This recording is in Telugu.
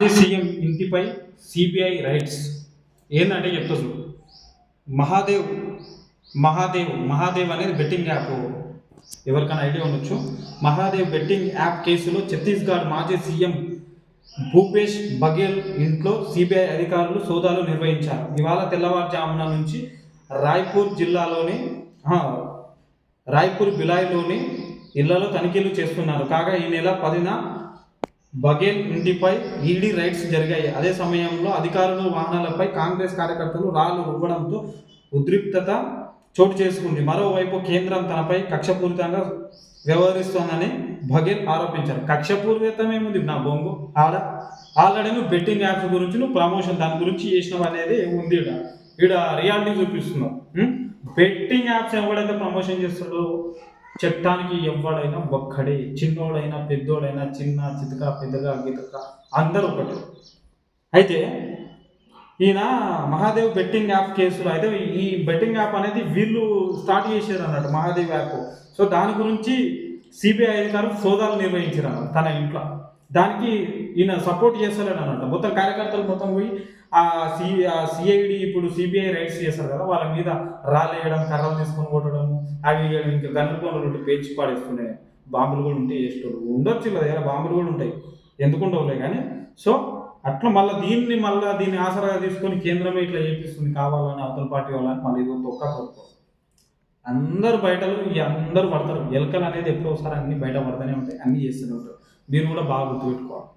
మాజీ సీఎం ఇంటిపై సిబిఐ రైట్స్. ఏంటంటే చెప్తా చూడు. మహాదేవ్ మహాదేవ్ మహాదేవ్ అనేది బెట్టింగ్ యాప్. ఎవరికైనా ఐడియా ఉండొచ్చు. మహాదేవ్ బెట్టింగ్ యాప్ కేసులో ఛత్తీస్గఢ్ మాజీ సీఎం భూపేష్ బఘేల్ ఇంట్లో సిబిఐ అధికారులు సోదాలు నిర్వహించారు. ఇవాళ తెల్లవారుజామున నుంచి రాయ్పూర్ జిల్లాలోని రాయ్పూర్ బిలాయ్లోని ఇళ్ళలో తనిఖీలు చేస్తున్నారు. కాగా ఈ నెల పదిన బఘేల్ ఇంటిపై ఈడీ రైడ్స్ జరిగాయి. అదే సమయంలో అధికారులు వాహనాలపై కాంగ్రెస్ కార్యకర్తలు రాళ్ళు రువ్వడంతో ఉద్రిక్తత చోటు చేసుకుంది. మరోవైపు కేంద్రం తనపై కక్షపూరితంగా వ్యవహరిస్తోందని బఘేల్ ఆరోపించారు. కక్షపూరితమేముంది? నా బొంగు. ఆడ ఆల్రెడీ నువ్వు బెట్టింగ్ యాప్స్ గురించి నువ్వు ప్రమోషన్ దాని గురించి చేసినావు అనేది ఉంది ఈడ? ఈడ రియాలిటీ చూపిస్తున్నావు. బెట్టింగ్ యాప్స్ ఎవడైతే ప్రమోషన్ చేస్తాడో చట్టానికి ఎవడైనా ఒక్కడే చిన్నోడైనా పెద్దోడైనా చిన్న చితక పెద్దగా గితక అందరూ ఒకటే. అయితే ఈయన మహాదేవ్ బెట్టింగ్ యాప్ కేసులో అయితే ఈ బెట్టింగ్ యాప్ అనేది వీళ్ళు స్టార్ట్ చేశారు అన్నట్టు మహాదేవ్ యాప్. సో దాని గురించి సిబిఐ అధికారులు సోదాలు నిర్వహించారు అన్నమాట తన ఇంట్లో. దానికి ఈయన సపోర్ట్ చేస్తలేడు అనమాట మొత్తం కార్యకర్తలు మొత్తం పోయి సి సిఐడి ఇప్పుడు సిబిఐ రైట్స్ చేస్తారు కదా వాళ్ళ మీద రాలేయడం కర్రలు తీసుకొని కొట్టడం అవి ఇంకా గన్ను పనులు ఉంటే పేర్చి పాడేసుకునే బాంబులు కూడా ఉంటే చేసేటోడు ఉండొచ్చు కదా దగ్గర బాంబులు కూడా ఉంటాయి. ఎందుకు ఉండవులే కానీ సో అట్లా మళ్ళీ దీన్ని మళ్ళీ దీన్ని ఆసరాగా తీసుకొని కేంద్రమే ఇట్లా చేపిస్తుంది కావాలని అవతల పార్టీ వాళ్ళని మళ్ళీ ఇది తొక్క తొక్క. అందరు బయటలు అందరూ పడతారు. ఎలకలు అనేది ఎప్పుడో ఒకసారి అన్ని బయట పడుతూనే ఉంటాయి అన్ని చేస్తూనే ఉంటారు. మీరు కూడా బాగా గుర్తుపెట్టుకోవాలి.